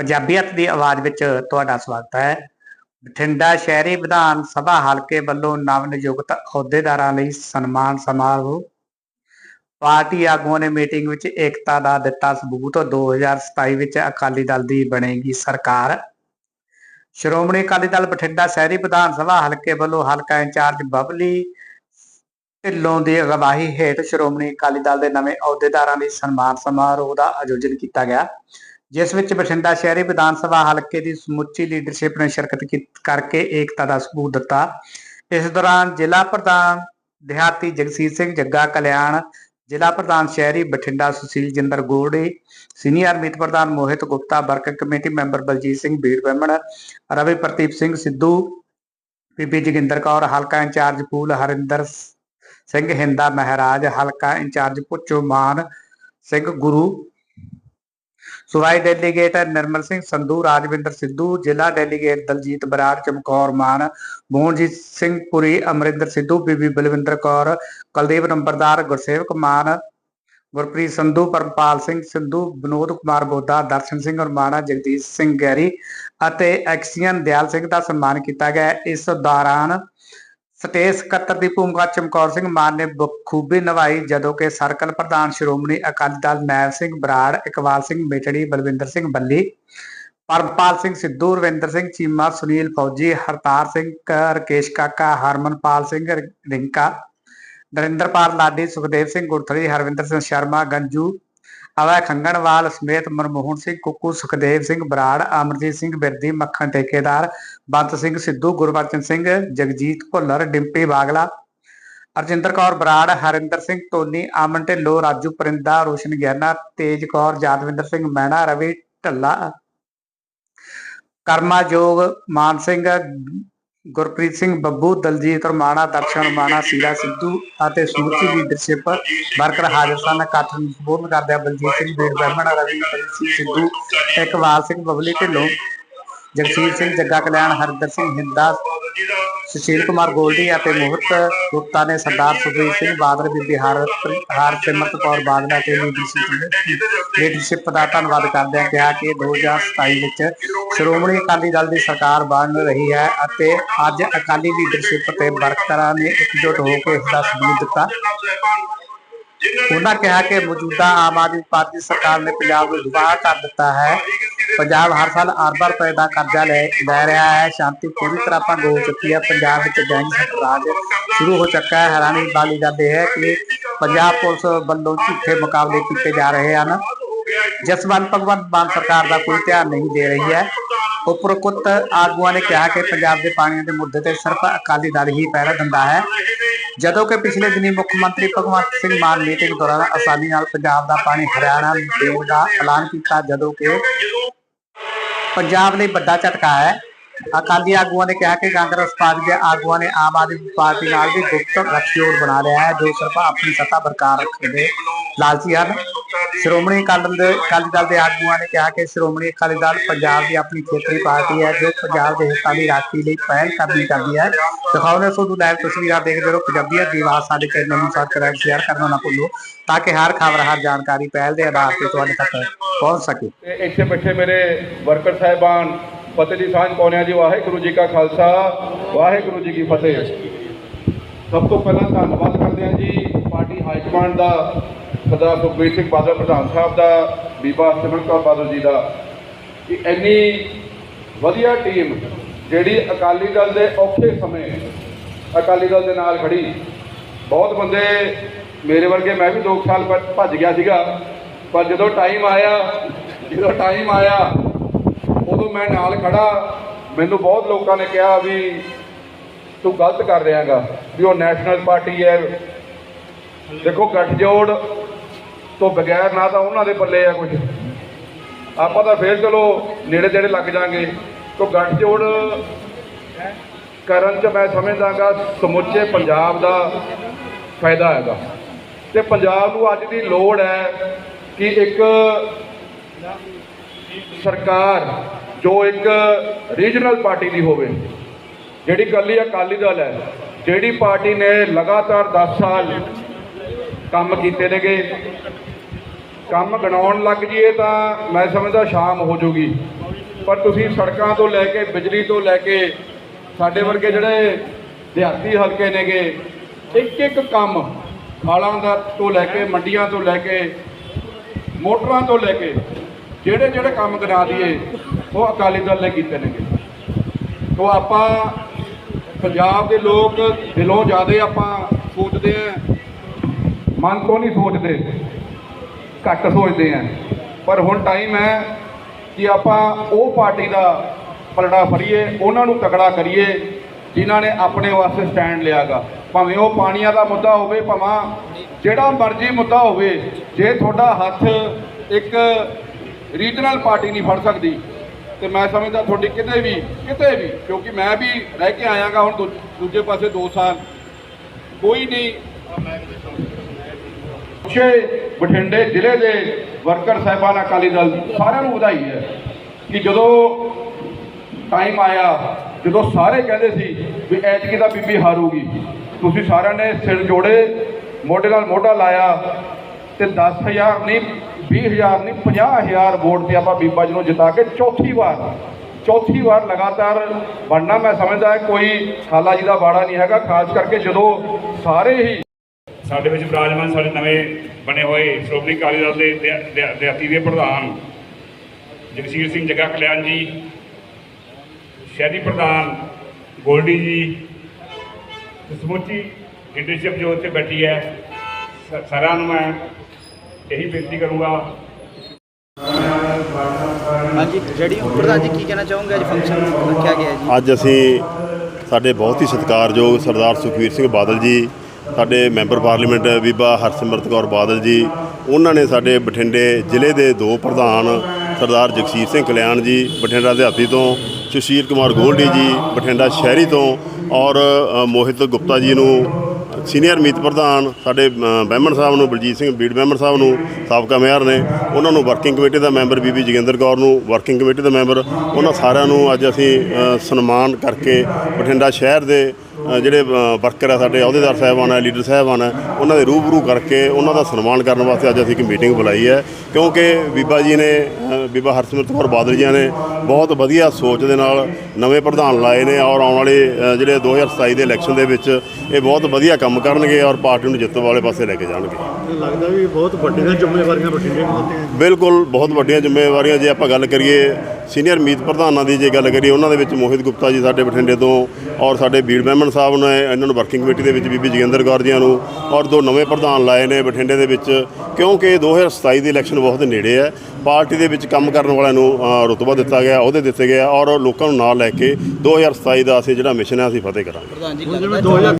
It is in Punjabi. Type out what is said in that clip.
ਪੰਜਾਬੀਅਤ ਦੀ ਆਵਾਜ਼ ਵਿੱਚ ਤੁਹਾਡਾ ਸਵਾਗਤ ਹੈ। ਬਠਿੰਡਾ ਸ਼ਹਿਰੀ ਵਿਧਾਨ ਸਭਾ ਹਲਕੇ ਵੱਲੋਂ ਨਵ ਨਿਯੁਕਤ ਅਹੁਦੇਦਾਰਾਂ ਲਈ ਸਨਮਾਨ ਸਮਾਰੋਹ। ਪਾਰਟੀ ਆਗੂਆਂ ਨੇ ਮੀਟਿੰਗ ਵਿੱਚ ਏਕਤਾ ਦਾ ਦਿੱਤਾ ਸਬੂਤ। 2027 ਵਿੱਚ ਅਕਾਲੀ ਦਲ ਦੀ ਬਣੇਗੀ ਸਰਕਾਰ। ਸ਼੍ਰੋਮਣੀ ਅਕਾਲੀ ਦਲ ਬਠਿੰਡਾ ਸ਼ਹਿਰੀ ਵਿਧਾਨ ਸਭਾ ਹਲਕੇ ਵੱਲੋਂ ਹਲਕਾ ਇੰਚਾਰਜ ਬਬਲੀ ਢਿੱਲੋਂ ਦੀ ਅਗਵਾਈ ਹੇਠ ਸ਼੍ਰੋਮਣੀ ਅਕਾਲੀ ਦਲ ਦੇ ਨਵੇਂ ਅਹੁਦੇਦਾਰਾਂ ਲਈ ਸਨਮਾਨ ਸਮਾਰੋਹ ਦਾ ਆਯੋਜਨ ਕੀਤਾ ਗਿਆ। ਜਿਸ ਵਿੱਚ ਬਠਿੰਡਾ ਸ਼ਹਿਰੀ ਵਿਧਾਨ ਸਭਾ ਹਲਕੇ ਦੀ ਸਮੁੱਚੀ ਲੀਡਰਸ਼ਿਪ ਨੇ ਸ਼ਿਰਕਤ ਕਰਕੇ ਏਕਤਾ ਦਾ ਸਬੂਤ ਦਿੱਤਾ। ਇਸ ਦੌਰਾਨ ਜ਼ਿਲ੍ਹਾ ਪ੍ਰਧਾਨ ਦਿਹਾਤੀ ਜਗਸੀਰ ਸਿੰਘ, ਜੱਗਾ ਕਲਿਆਣ, ਜ਼ਿਲ੍ਹਾ ਪ੍ਰਧਾਨ ਸ਼ਹਿਰੀ ਬਠਿੰਡਾ ਸੁਸ਼ੀਲ ਜਿੰਦਰ ਗੋੜੀ, ਸੀਨੀਅਰ ਮੀਤ ਪ੍ਰਧਾਨ Mohit Gupta working committee member Baljit Singh Bir Brahman, Ravi Pardeep Singh Sidhu, Bibi Joginder Kaur, ਹਲਕਾ ਇੰਚਾਰਜ ਫੂਲ ਹਰਿੰਦਰ ਸਿੰਘ ਹਿੰਦਾ ਮਹਾਰਾਜ, ਹਲਕਾ ਇੰਚਾਰਜ ਪੁੱਚੋ ਮਾਨ ਸਿੰਘ ਗੁਰੂ ਸੂਬਾਈ ਡੈਲੀਗੇਟ ਨਿਰਮਲ ਸਿੰਘ ਸੰਧੂ, ਰਾਜਵਿੰਦਰ ਸਿੱਧੂ, ਜ਼ਿਲ੍ਹਾ ਡੈਲੀਗੇਟ ਦਲਜੀਤ ਬਰਾੜ, ਚਮਕੌਰ ਮਾਨ ਮੋਹਨਜੀਤ ਸਿੰਘ ਪੁਰੀ, ਅਮਰਿੰਦਰ ਸਿੱਧੂ, ਬੀਬੀ ਬਲਵਿੰਦਰ ਕੌਰ, ਕੁਲਦੀਪ ਨੰਬਰਦਾਰ, ਗੁਰਸੇਵਕ ਮਾਨ, ਗੁਰਪ੍ਰੀਤ ਸੰਧੂ, ਪਰਮਪਾਲ ਸਿੰਘ ਸਿੱਧੂ, ਵਿਨੋਦ ਕੁਮਾਰ ਬੋਦਾ ਦਰਸ਼ਨ ਸਿੰਘ ਰਮਾਣਾ ਜਗਦੀਸ਼ ਸਿੰਘ ਗੈਰੀ ਅਤੇ ਐਕਸੀਅਨ ਦਿਆਲ ਸਿੰਘ ਦਾ ਸਨਮਾਨ ਕੀਤਾ ਗਿਆ ਇਸ ਦੌਰਾਨ ਸਟੇਜ ਸਕੱਤਰ ਦੀ ਭੂਮਿਕਾ ਚਮਕੌਰ ਸਿੰਘ ਮਾਨ ਨੇ ਬਖੂਬੀ ਨਿਭਾਈ, ਜਦੋਂ ਕਿ ਸਰਕਲ ਪ੍ਰਧਾਨ ਸ਼੍ਰੋਮਣੀ ਅਕਾਲੀ ਦਲ ਨੈਬ ਸਿੰਘ ਬਰਾੜ, ਇਕਬਾਲ ਸਿੰਘ ਮੇਟੜੀ, ਬਲਵਿੰਦਰ ਸਿੰਘ ਬੱਲੀ, ਪਰਮਪਾਲ ਸਿੰਘ ਸਿੱਧੂ, ਰਵਿੰਦਰ ਸਿੰਘ ਚੀਮਾ, ਸੁਨੀਲ ਫੌਜੀ, ਹਰਤਾਰ ਸਿੰਘ ਕ- ਰਕੇਸ਼ ਕਾਕਾ, ਹਰਮਨਪਾਲ ਸਿੰਘ ਰਿੰਕਾ, ਨਰਿੰਦਰਪਾਲ ਲਾਡੀ, ਸੁਖਦੇਵ ਸਿੰਘ ਗੁਰਥਲੀ, ਹਰਵਿੰਦਰ ਸਿੰਘ ਸ਼ਰਮਾ, ਗੰਜੂ ਅਵੈ ਖੰਗਣਵਾਲ ਸਮੇਤ ਮਨਮੋਹਨ ਸਿੰਘ, ਕੁੱਕੂ ਸੁਖਦੇਵ ਸਿੰਘ, ਬਰਾੜ, ਅਮਰਜੀਤ ਸਿੰਘ, ਬਿਰਦੀ, ਮੱਖਣ ਠੇਕੇਦਾਰ, ਬੰਤ ਸਿੰਘ, ਸਿੱਧੂ, ਗੁਰਬਚਨ ਸਿੰਘ, ਜਗਜੀਤ ਭੁੱਲਰ, ਡਿੰਪੀ ਬਾਗਲਾ, ਅਰਜਿੰਦਰ ਕੌਰ ਬਰਾੜ, ਹਰਿੰਦਰ ਸਿੰਘ ਟੋਨੀ ਆਮਨ ਢਿੱਲੋਂ, ਰਾਜੂ ਪਰਿੰਦਾ, ਰੋਸ਼ਨ ਗਿਆਨਾ ਤੇਜ ਕੌਰ ਜਾਦਵਿੰਦਰ ਸਿੰਘ ਮਹਿਣਾ ਰਵੀ ਢੱਲਾ ਕਰਮਾਯੋਗ ਮਾਨ ਸਿੰਘ ਗੁਰਪ੍ਰੀਤ ਸਿੰਘ ਬੱਬੂ, ਦਲਜੀਤ ਰਮਾਣਾ ਦਰਸ਼ਨ ਰਮਾਣਾ ਸੀਰਾ ਸਿੱਧੂ ਅਤੇ ਸਮੁੱਚੀ ਲੀਡਰਸ਼ਿਪ ਵਰਕਰ ਹਾਜ਼ਰ ਸਨ। ਇਕੱਠ ਨੂੰ ਸੰਬੋਧਨ ਕਰਦਿਆਂ ਬਲਜੀਤ ਸਿੰਘ ਬੀੜ ਬ੍ਰਹਮਣ, ਰਵੀ ਸਿੰਘ ਸਿੱਧੂ ਇਕਬਾਲ ਸਿੰਘ, ਬਬਲੀ ਢਿੱਲੋਂ, ਜਗਸੀਰ ਸਿੰਘ, ਜੱਗਾ ਕਲਿਆਣ, ਹਰਿੰਦਰ ਸਿੰਘ, ਹਿੰਦਾ ਸੁਸ਼ੀਲ ਕੁਮਾਰ ਗੋਲਡੀ ਅਤੇ ਮੋਹਿਤ ਗੁਪਤਾ ਨੇ ਸਰਦਾਰ ਸੁਖਬੀਰ ਸਿੰਘ ਬਾਦਲ, ਬੀਬੀ ਹਰ ਹਰਸਿਮਰਤ ਕੌਰ ਬਾਦਲ ਅਤੇ ਲੀਡਰਸ਼ਿਪ ਲੀਡਰਸ਼ਿਪ ਦਾ ਧੰਨਵਾਦ ਕਰਦਿਆਂ ਕਿਹਾ ਕਿ 2027 ਵਿੱਚ ਸ਼੍ਰੋਮਣੀ ਅਕਾਲੀ ਦਲ ਦੀ ਸਰਕਾਰ ਬਣ ਰਹੀ ਹੈ ਅਤੇ ਅੱਜ ਅਕਾਲੀ ਲੀਡਰਸ਼ਿਪ ਤੇ ਵਰਕਰਾਂ ਨੇ ਇਕਜੁੱਟ ਹੋ ਕੇ ਇਸ ਦਾ ਸਬੂਤ ਦਿੱਤਾ। ਉਹਨਾਂ ਕਿਹਾ ਕਿ ਮੌਜੂਦਾ ਆਮ ਆਦਮੀ ਪਾਰਟੀ ਸਰਕਾਰ ਨੇ ਪੰਜਾਬ ਨੂੰ ਦੁਬਾਰਾ ਕਰ ਦਿੱਤਾ ਹੈ। ਪੰਜਾਬ ਹਰ ਸਾਲ ਅਰਬਾਂ ਰੁਪਏ ਕਰਜ਼ਾ ਲੈ ਲੈ ਰਿਹਾ ਹੈ। ਸ਼ਾਂਤੀ ਪੂਰੀ ਤਰ੍ਹਾਂ ਭੰਗ ਹੋ ਚੁੱਕੀ ਹੈ। ਪੰਜਾਬ ਵਿੱਚ ਗੈਂਗਸਟਰ ਰਾਜ ਸ਼ੁਰੂ ਹੋ ਚੁੱਕਾ ਹੈ। ਹੈਰਾਨੀ ਵਾਲੀ ਗੱਲ ਇਹ ਹੈ ਕਿ ਪੰਜਾਬ ਪੁਲਿਸ ਵੱਲੋਂ ਝੂਠੇ ਮੁਕਾਬਲੇ ਕੀਤੇ ਜਾ ਰਹੇ ਹਨ। ਜਸਵੰਤ ਭਗਵੰਤ ਮਾਨ ਸਰਕਾਰ ਦਾ ਕੋਈ ਧਿਆਨ ਨਹੀਂ ਦੇ ਰਹੀ ਹੈ। ਉਪਰੋਕਤ ਆਗੂਆਂ ਨੇ ਕਿਹਾ ਕਿ ਪੰਜਾਬ ਦੇ ਪਾਣੀਆਂ ਦੇ ਮੁੱਦੇ ਤੇ ਸਿਰਫ ਅਕਾਲੀ ਦਲ ਹੀ ਪਹਿਰਾ ਦਿੰਦਾ ਹੈ। ਜਦੋਂ ਕਿ ਪਿਛਲੇ ਦਿਨੀ ਮੁੱਖ ਮੰਤਰੀ ਭਗਵੰਤ ਸਿੰਘ ਮਾਨ ਮੀਟਿੰਗ ਦੌਰਾਨ ਆਸਾਨੀ ਨਾਲ ਪੰਜਾਬ ਦਾ ਪਾਣੀ, ਹਰਿਆਣਾ ਨੂੰ ਦੇਣ ਦਾ ਐਲਾਨ ਕੀਤਾ, ਜਦੋਂ ਕਿ ਪੰਜਾਬ ਲਈ ਵੱਡਾ ਝਟਕਾ ਹੈ। ਅਕਾਲੀ ਆਗੂਆਂ ਨੇ ਕਿਹਾ ਕਿ ਕਾਂਗਰਸ ਪਾਰਟੀ ਦੇ ਆਗੂਆਂ ਨੇ ਆਮ ਆਦਮੀ ਪਾਰਟੀ ਨਾਲ ਵੀ ਗੁਪਤ ਗੱਠਜੋੜ ਬਣਾ ਲਿਆ ਹੈ, ਜੋ ਸਿਰਫ ਆਪਣੀ ਸੱਤਾ ਬਰਕਰਾਰ ਰੱਖਣ ਦੇ ਲਾਲਚੀ ਹਨ ਸ਼੍ਰੋਮਣੀ ਅਕਾਲੀ ਦੇ, ਅਕਾਲੀ ਦਲ ਦੇ ਆਗੂਆਂ ਨੇ ਕਿਹਾ ਕਿ ਸ਼੍ਰੋਮਣੀ ਅਕਾਲੀ ਦਲ ਪੰਜਾਬ ਦੀ ਆਪਣੀ ਖੇਤਰੀ ਪਾਰਟੀ ਹੈ, ਜੋ ਪੰਜਾਬ ਦੇ ਹਿੱਤਾਂ ਦੀ ਰਾਖੀ ਲਈ ਪਹਿਲ ਕਰਨੀ ਕਰਦੀ ਹੈ। ਦਿਖਾਉਂਦੇ ਤੁਹਾਨੂੰ ਲਾਈਵ ਤਸਵੀਰਾਂ ਦੇਖਦੇ ਰਹੋ ਪੰਜਾਬੀਅਤ ਦੀ ਆਵਾਜ਼ ਸਾਡੇ ਚੈਨਲ ਨੂੰ ਸਬਸਕ੍ਰਾਈਬ ਸ਼ੇਅਰ ਕਰਨਾ ਨਾ ਭੁੱਲੋ, ਤਾਂ ਕਿ ਹਰ ਖਬਰ, ਹਰ ਜਾਣਕਾਰੀ ਪਹਿਲ ਦੇ ਆਧਾਰ ਤੇ ਤੁਹਾਡੇ ਤੱਕ ਪਹੁੰਚ ਸਕੇ। ਇੱਥੇ ਬੈਠੇ ਮੇਰੇ ਵਰਕਰ ਸਾਹਿਬਾਨ ਫਤਿਹ ਦੀ ਸਾਂਝ ਪਾਉਂਦੇ ਜੀ, ਵਾਹਿਗੁਰੂ ਜੀ ਕਾ ਖਾਲਸਾ, ਵਾਹਿਗੁਰੂ ਜੀ ਕੀ ਫਤਿਹ। ਸਭ ਤੋਂ ਪਹਿਲਾਂ ਧੰਨਵਾਦ ਕਰਦੇ ਹਾਂ ਜੀ, ਪਾਰਟੀ ਹਾਈ ਕਮਾਂਡ ਦਾ ਸਰਦਾਰ ਸੁਖਬੀਰ ਸਿੰਘ ਬਾਦਲ, ਪ੍ਰਧਾਨ ਸਾਹਿਬ ਦਾ, ਬੀਬਾ ਸਿਮਰਨ ਕੌਰ ਬਾਦਲ ਜੀ ਦਾ। ਕਿ ਇੰਨੀ ਵਧੀਆ ਟੀਮ ਜਿਹੜੀ ਅਕਾਲੀ ਦਲ ਦੇ ਔਖੇ ਸਮੇਂ ਅਕਾਲੀ ਦਲ ਦੇ ਨਾਲ ਖੜੀ, ਬਹੁਤ ਬੰਦੇ ਮੇਰੇ ਵਰਗੇ, ਮੈਂ ਵੀ 2 ਸਾਲ ਭ- ਭੱਜ ਗਿਆ ਸੀਗਾ, ਪਰ ਜਦੋਂ ਟਾਈਮ ਆਇਆ, ਜਦੋਂ ਟਾਈਮ ਆਇਆ, ਉਦੋਂ ਮੈਂ ਨਾਲ ਖੜਾ। ਮੈਨੂੰ ਬਹੁਤ ਲੋਕਾਂ ਨੇ ਕਿਹਾ ਵੀ ਤੂੰ ਗਲਤ ਕਰ ਰਿਹਾਗਾ, ਵੀ ਉਹ ਨੈਸ਼ਨਲ ਪਾਰਟੀ ਹੈ। ਦੇਖੋ, ਗੱਠਜੋੜ ਤੋਂ ਬਗੈਰ ਨਾ ਤਾਂ ਉਹਨਾਂ ਦੇ ਪੱਲੇ ਆ ਕੁਝ ਆਪਾਂ ਤਾਂ ਫੇਰ ਚਲੋ ਨੇੜੇ ਤੇੜੇ ਲੱਗ ਜਾਾਂਗੇ। ਤੋਂ ਗੱਠਜੋੜ ਕਰਨ ਚ ਮੈਂ ਸਮਝਦਾਗਾ, ਸਮੁੱਚੇ ਪੰਜਾਬ ਦਾ ਫਾਇਦਾ ਹੈਗਾ। ਤੇ ਪੰਜਾਬ ਨੂੰ ਅੱਜ ਦੀ ਲੋੜ ਹੈ ਕਿ ਇੱਕ ਸਰਕਾਰ ਜੋ ਇੱਕ ਰੀਜਨਲ ਪਾਰਟੀ ਦੀ ਹੋਵੇ। ਜਿਹੜੀ ਕੱਲੀ ਅਕਾਲੀ ਦਲ ਹੈ, ਜਿਹੜੀ ਪਾਰਟੀ ਨੇ ਲਗਾਤਾਰ 10 ਸਾਲ ਕੰਮ ਕੀਤੇ ਨੇਗੇ। ਕੰਮ ਗਣਾਉਣ ਲੱਗ ਜੀਏ ਤਾਂ ਮੈਂ ਸਮਝਦਾ ਸ਼ਾਮ ਹੋ ਜੂਗੀ। ਪਰ ਤੁਸੀਂ ਸੜਕਾਂ ਤੋਂ ਲੈ ਕੇ, ਬਿਜਲੀ ਤੋਂ ਲੈ ਕੇ, ਸਾਡੇ ਵਰਗੇ ਜਿਹੜੇ ਦਿਹਾਤੀ ਹਲਕੇ ਨੇਗੇ ਇੱਕ ਇੱਕ ਕੰਮ ਖਾਲਾਂ ਦਾ ਤੋਂ ਲੈ ਕੇ, ਮੰਡੀਆਂ ਤੋਂ ਲੈ ਕੇ, ਮੋਟਰਾਂ ਤੋਂ ਲੈ ਕੇ, ਜਿਹੜੇ ਜਿਹੜੇ ਕੰਮ ਕਰਾ ਦਈਏ, ਉਹ ਅਕਾਲੀ ਦਲ ਨੇ ਕੀਤੇ ਨੇਗੇ। ਤੋ ਆਪਾਂ ਪੰਜਾਬ ਦੇ ਲੋਕ ਦਿਲੋਂ ਜ਼ਿਆਦਾ ਆਪਾਂ ਸੋਚਦੇ ਆ, ਮਨ ਤੋਂ ਨਹੀਂ ਸੋਚਦੇ। ਘੱਟ ਸੋਚਦੇ ਆ। ਪਰ ਹੁਣ ਟਾਈਮ ਹੈ ਕਿ ਆਪਾਂ ਉਹ ਪਾਰਟੀ ਦਾ ਪਲੜਾ ਫੜੀਏ, ਉਹਨਾਂ ਨੂੰ ਤਕੜਾ ਕਰੀਏ, ਜਿਨ੍ਹਾਂ ਨੇ ਆਪਣੇ ਵਾਸਤੇ ਸਟੈਂਡ ਲਿਆਗਾ। ਭਾਵੇਂ ਉਹ ਪਾਣੀਆਂ ਦਾ ਮੁੱਦਾ ਹੋਵੇ, ਭਾਵੇਂ ਜਿਹੜਾ ਮਰਜ਼ੀ ਮੁੱਦਾ ਹੋਵੇ, ਜੇ ਤੁਹਾਡਾ ਹੱਥ ਇੱਕ ਰੀਜਨਲ ਪਾਰਟੀ ਨਹੀਂ ਫੜ ਸਕਦੀ, ਤੇ ਮੈਂ ਸਮਝਦਾ ਤੁਹਾਡੀ ਕਿਤੇ ਵੀ ਕਿਤੇ ਵੀ, ਕਿਉਂਕਿ ਮੈਂ ਵੀ ਰਹਿ ਕੇ ਆਇਆਗਾ ਹੁਣ ਦੂ- ਦੂਜੇ ਪਾਸੇ 2 ਸਾਲ। ਕੋਈ ਨਹੀਂ। ਛੇ ਬਠਿੰਡੇ ਜ਼ਿਲ੍ਹੇ ਦੇ ਵਰਕਰ ਸਾਹਿਬਾਨ ਅਕਾਲੀ ਦਲ ਸਾਰਿਆਂ ਨੂੰ ਵਧਾਈ ਹੈ ਕਿ ਜਦੋਂ ਟਾਈਮ ਆਇਆ, ਜਦੋਂ ਸਾਰੇ ਕਹਿੰਦੇ ਸੀ ਵੀ ਐਤਕੀ ਦਾ ਬੀਬੀ ਹਾਰੂਗੀ, ਤੁਸੀਂ ਸਾਰਿਆਂ ਨੇ ਸਿਰ ਜੋੜੇ, ਮੋਢੇ ਨਾਲ ਮੋਢਾ ਲਾਇਆ ਤੇ 10000 ਨਹੀਂ 20000 ਨਹੀਂ 50000 ਵੋਟ ਤੇ ਆਪਾਂ ਬੀਬਾ ਜੀ ਨੂੰ ਜਿਤਾ ਕੇ ਚੌਥੀ ਵਾਰ ਚੌਥੀ ਵਾਰ ਲਗਾਤਾਰ ਬਣਨਾ ਮੈਂ ਸਮਝਦਾ ਕੋਈ ਖਾਲਾ ਜੀ ਦਾ ਬਾੜਾ ਨਹੀਂ ਹੈਗਾ, ਖਾਸ ਕਰਕੇ ਜਦੋਂ ਸਾਰੇ ਹੀ ਸਾਡੇ ਵਿੱਚ ਵਿਰਾਜਮਾਨ ਸਾਡੇ ਨਵੇਂ ਬਣੇ ਹੋਏ ਸ਼੍ਰੋਮਣੀ ਅਕਾਲੀ ਦਲ ਦੇ ਦਿਹਾ- ਦਿਹਾ- ਦਿਹਾਤੀ ਦੇ ਪ੍ਰਧਾਨ ਜਗਸੀਰ ਸਿੰਘ ਜੱਗਾ ਕਲਿਆਣ ਜੀ ਸ਼ਹਿਰੀ ਪ੍ਰਧਾਨ ਗੋਲਡੀ ਜੀ ਸਮੁੱਚੀ ਲੀਡਰਸ਼ਿਪ ਜੋ ਉੱਥੇ ਬੈਠੀ ਹੈ ਸਾਰਿਆਂ ਨੂੰ ਮੈਂ ਇਹੀ ਬੇਨਤੀ ਕਰੂੰਗਾ। ਹਾਂਜੀ ਜਿਹੜੀ ਪ੍ਰਧਾਨ ਜੀ ਕੀ ਕਹਿਣਾ ਚਾਹੋਗੇ? ਅੱਜ ਫੰਕਸ਼ਨ ਰੱਖਿਆ ਗਿਆ ਹੈ ਜੀ। ਅੱਜ ਅਸੀਂ ਸਾਡੇ ਬਹੁਤ ਹੀ ਸਤਿਕਾਰਯੋਗ ਸਰਦਾਰ ਸੁਖਵੀਰ ਸਿੰਘ ਬਾਦਲ ਜੀ ਸਾਡੇ ਮੈਂਬਰ ਪਾਰਲੀਮੈਂਟ ਬੀਬਾ ਹਰਸਿਮਰਤ ਕੌਰ ਬਾਦਲ ਜੀ ਉਹਨਾਂ ਨੇ ਸਾਡੇ ਬਠਿੰਡੇ ਜ਼ਿਲ੍ਹੇ ਦੇ ਦੋ ਪ੍ਰਧਾਨ ਸਰਦਾਰ ਜਗਸੀਰ ਸਿੰਘ ਕਲਿਆਣ ਜੀ ਬਠਿੰਡਾ ਦਿਹਾਤੀ ਤੋਂ ਸੁਸ਼ੀਲ ਕੁਮਾਰ ਗੋਲਡੀ ਜੀ ਬਠਿੰਡਾ ਸ਼ਹਿਰੀ ਤੋਂ ਔਰ ਮੋਹਿਤ ਗੁਪਤਾ ਜੀ ਨੂੰ ਸੀਨੀਅਰ ਮੀਤ ਪ੍ਰਧਾਨ ਸਾਡੇ ਅ, ਬਹਿਮਣ ਸਾਹਿਬ ਨੂੰ ਬਲਜੀਤ ਸਿੰਘ ਬੀੜ ਬਹਿਮਣ ਸਾਹਿਬ ਨੂੰ ਸਾਬਕਾ ਮੇਅਰ ਨੇ ਉਹਨਾਂ ਨੂੰ ਵਰਕਿੰਗ ਕਮੇਟੀ ਦਾ ਮੈਂਬਰ ਬੀਬੀ ਜੋਗਿੰਦਰ ਕੌਰ ਨੂੰ ਵਰਕਿੰਗ ਕਮੇਟੀ ਦਾ ਮੈਂਬਰ ਉਹਨਾਂ ਸਾਰਿਆਂ ਨੂੰ ਅੱਜ ਅਸੀਂ ਸਨਮਾਨ ਕਰਕੇ ਬਠਿੰਡਾ ਸ਼ਹਿਰ ਦੇ ਜਿਹੜੇ ਵਰਕਰ ਆ ਸਾਡੇ ਅਹੁਦੇਦਾਰ ਸਾਹਿਬਾਨ ਆ ਲੀਡਰ ਸਾਹਿਬਾਨ ਆ ਉਹਨਾਂ ਦੇ ਰੂਬਰੂ ਕਰਕੇ ਉਹਨਾਂ ਦਾ ਸਨਮਾਨ ਕਰਨ ਵਾਸਤੇ ਅੱਜ ਅਸੀਂ ਇੱਕ ਮੀਟਿੰਗ ਬੁਲਾਈ ਹੈ। ਕਿਉਂਕਿ ਬੀਬਾ ਜੀ ਨੇ ਬੀਬਾ ਹਰਸਿਮਰਤ ਕੌਰ ਬਾਦਲ ਜੀ ਨੇ ਬਹੁਤ ਵਧੀਆ ਸੋਚ ਦੇ ਨਾਲ ਨਵੇਂ ਪ੍ਰਧਾਨ ਲਾਏ ਨੇ ਔਰ ਆਉਣ ਵਾਲੇ ਅ, ਜਿਹੜੇ 2027 ਦੇ ਇਲੈਕਸ਼ਨ ਦੇ ਵਿੱਚ ਇਹ ਬਹੁਤ ਵਧੀਆ ਕੰਮ ਕਰਨਗੇ ਔਰ ਪਾਰਟੀ ਨੂੰ ਜਿੱਤਣ ਵਾਲੇ ਪਾਸੇ ਲੈ ਕੇ ਜਾਣਗੇ। ਲੱਗਦਾ ਵੀ ਬਹੁਤ ਵੱਡੀਆਂ ਜ਼ਿੰਮੇਵਾਰੀਆਂ ਬਠਿੰਡੇ ਨੂੰ ਦਿੱਤੀਆਂ ਬਿਲਕੁਲ ਬਹੁਤ ਵੱਡੀਆਂ ਜ਼ਿੰਮੇਵਾਰੀਆਂ। ਜੇ ਆਪਾਂ ਗੱਲ ਕਰੀਏ ਸੀਨੀਅਰ ਮੀਤ ਪ੍ਰਧਾਨਾਂ ਦੀ ਜੇ ਗੱਲ ਕਰੀਏ ਉਹਨਾਂ ਦੇ ਵਿੱਚ ਮੋਹਿਤ ਗੁਪਤਾ ਜੀ ਸਾਡੇ ਬਠਿੰਡੇ ਤੋਂ ਔਰ ਸਾਡੇ ਬੀੜ ਬਹਿਮਣ ਸਾਹਿਬ ਨੇ ਇਹਨਾਂ ਨੂੰ ਵਰਕਿੰਗ ਕਮੇਟੀ ਦੇ ਵਿੱਚ ਬੀਬੀ ਜੋਗਿੰਦਰ ਕੌਰ ਜੀਆਂ ਨੂੰ ਔਰ ਦੋ ਨਵੇਂ ਪ੍ਰਧਾਨ ਲਾਏ ਨੇ ਬਠਿੰਡੇ ਦੇ ਵਿੱਚ ਕਿਉਂਕਿ 2027 ਦੀ ਇਲੈਕਸ਼ਨ ਬਹੁਤ ਨੇੜੇ ਹੈ। ਪਾਰਟੀ ਦੇ ਵਿੱਚ ਕੰਮ ਕਰਨ ਵਾਲਿਆਂ ਨੂੰ ਰੁਤਬਾ ਦਿੱਤਾ ਗਿਆ ਅਹੁਦੇ ਦਿੱਤੇ ਗਏ ਆ ਔਰ ਲੋਕਾਂ ਨੂੰ ਨਾਲ ਲੈ ਕੇ 2027 ਦਾ ਅਸੀਂ ਜਿਹੜਾ ਮਿਸ਼ਨ ਹੈ ਅਸੀਂ ਫਤਿਹ ਕਰਾਂਗੇ। ਪ੍ਰਧਾਨ ਜੀ